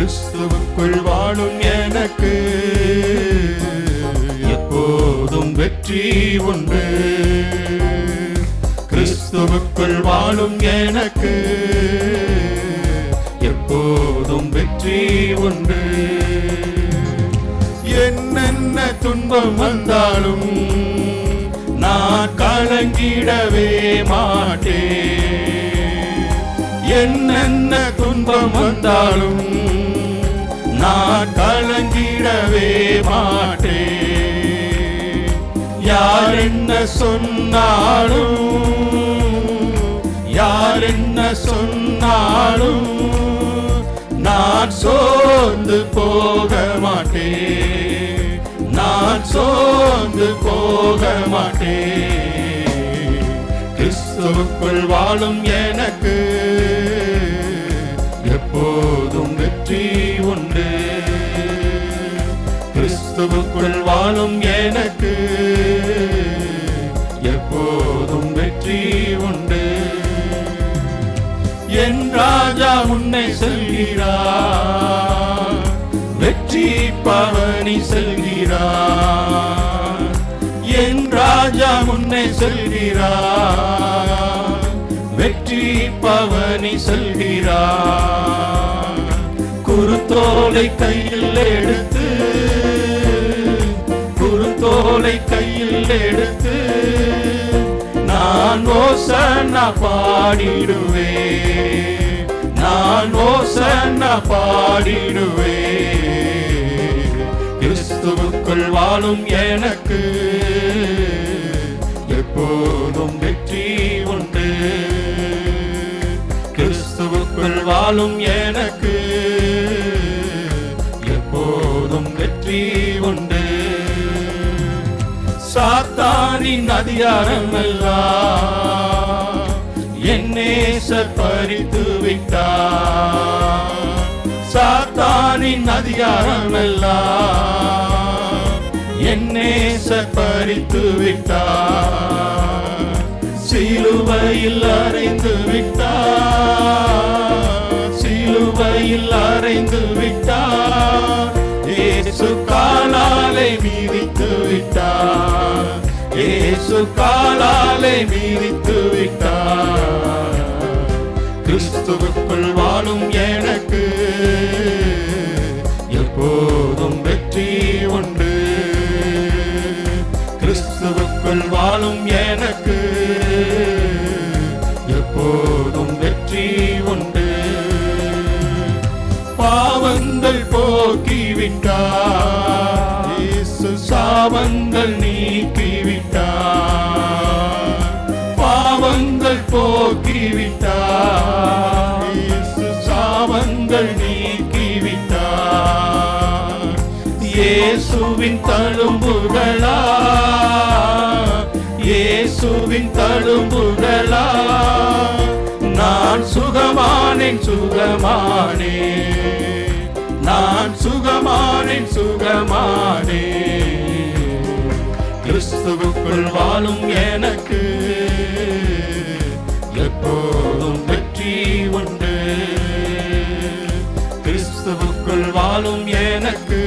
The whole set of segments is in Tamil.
கிறிஸ்துவுக்குள் வாழும் எனக்கு எப்போதும் வெற்றி உண்டு. கிறிஸ்துவுக்குள் வாழும் எனக்கு எப்போதும் வெற்றி உண்டு. என்னென்ன துன்பம் வந்தாலும் நான் கலங்கிடவே மாட்டேன். என்னென்ன துன்பம் வந்தாலும் கலங்கிடவே மாட்டே. யார் என்ன சொன்னாலும் யார் என்ன சொன்னாலும் நான் சோர்ந்து போக மாட்டேன் நான் சோர்ந்து போக மாட்டேன் கிறிஸ்துவுக்குள் வாழும் எனக்கு கிறிஸ்துவுக்குள் வாழும் எனக்கு எப்போதும் வெற்றி உண்டு. என் ராஜா உன்னை செல்கிறார் வெற்றி பவனி செல்கிறார். என் ராஜா உன்னை செல்கிறார் வெற்றி பவனி செல்கிறார். குருத்தோலை கையில் எடுத்து குருத்தோலை கையில் எடுத்து நான் ஓசன்னா பாடிடுவே நான் ஓசன்னா பாடிடுவே கிறிஸ்துவுக்குள் வாழும் எனக்கு எப்போதும் வெற்றி உண்டு. கிறிஸ்துவுக்குள் வாழும் எனக்கு எப்போதும் வெற்றி சாத்தானின் அதிகாரம் எல்லாம் என் பறித்து விட்டார் சாத்தானின் அதிகாரம் எல்லாம் என் பறித்து விட்டார் சிலுவையில் அறைந்து விட்டார். மீறித்து விட்டார் இயேசு காலாலே மீறித்து விட்டார் கிறிஸ்துவுக்குள் வாழும் எனக்கு எப்போதும் வெற்றி உண்டு. கிறிஸ்துவுக்குள் வாழும் எனக்கு எப்போதும் வெற்றி உண்டு. பாவங்கள் போக்கிவிட்டார். இயேசு பாவங்கள் நீக்கிவிட்டார். பாவங்கள் போக்கிவிட்டார். சாவங்கள் நீக்கிவிட்டார். இயேசுவின் தழும்புகளா இயேசுவின் தழும்புகளா நான் சுகமானேன் சுகமானே நான் சுகமானேன் சுகமானே கிறிஸ்துவுக்குள் வாழும் எனக்கு எப்போதும் வெற்றி உண்டு. கிறிஸ்துவுக்குள் வாழும் எனக்கு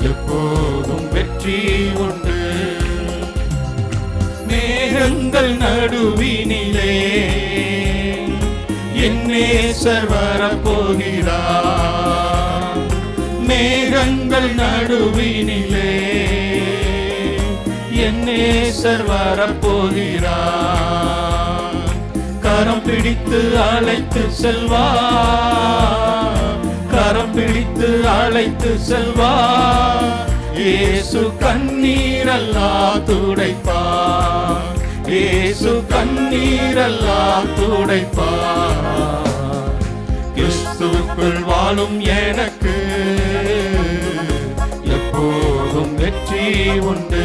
எப்போதும் வெற்றி உண்டு. மேகங்கள் நடுவினிலே என் நேசர் வரப்போகிறார். மேகங்கள் நடுவினிலே என்னேசர் வரப்போகிறார் கரம் பிடித்து அழைத்து செல்வா கரம் பிடித்து அழைத்து செல்வா இயேசு கண்ணீரல்லா துடைப்பா இயேசு கண்ணீரல்லா துடைப்பா கிறிஸ்துவுக்குள் வாழும் எனக்கு எப்போதும் வெற்றி உண்டு.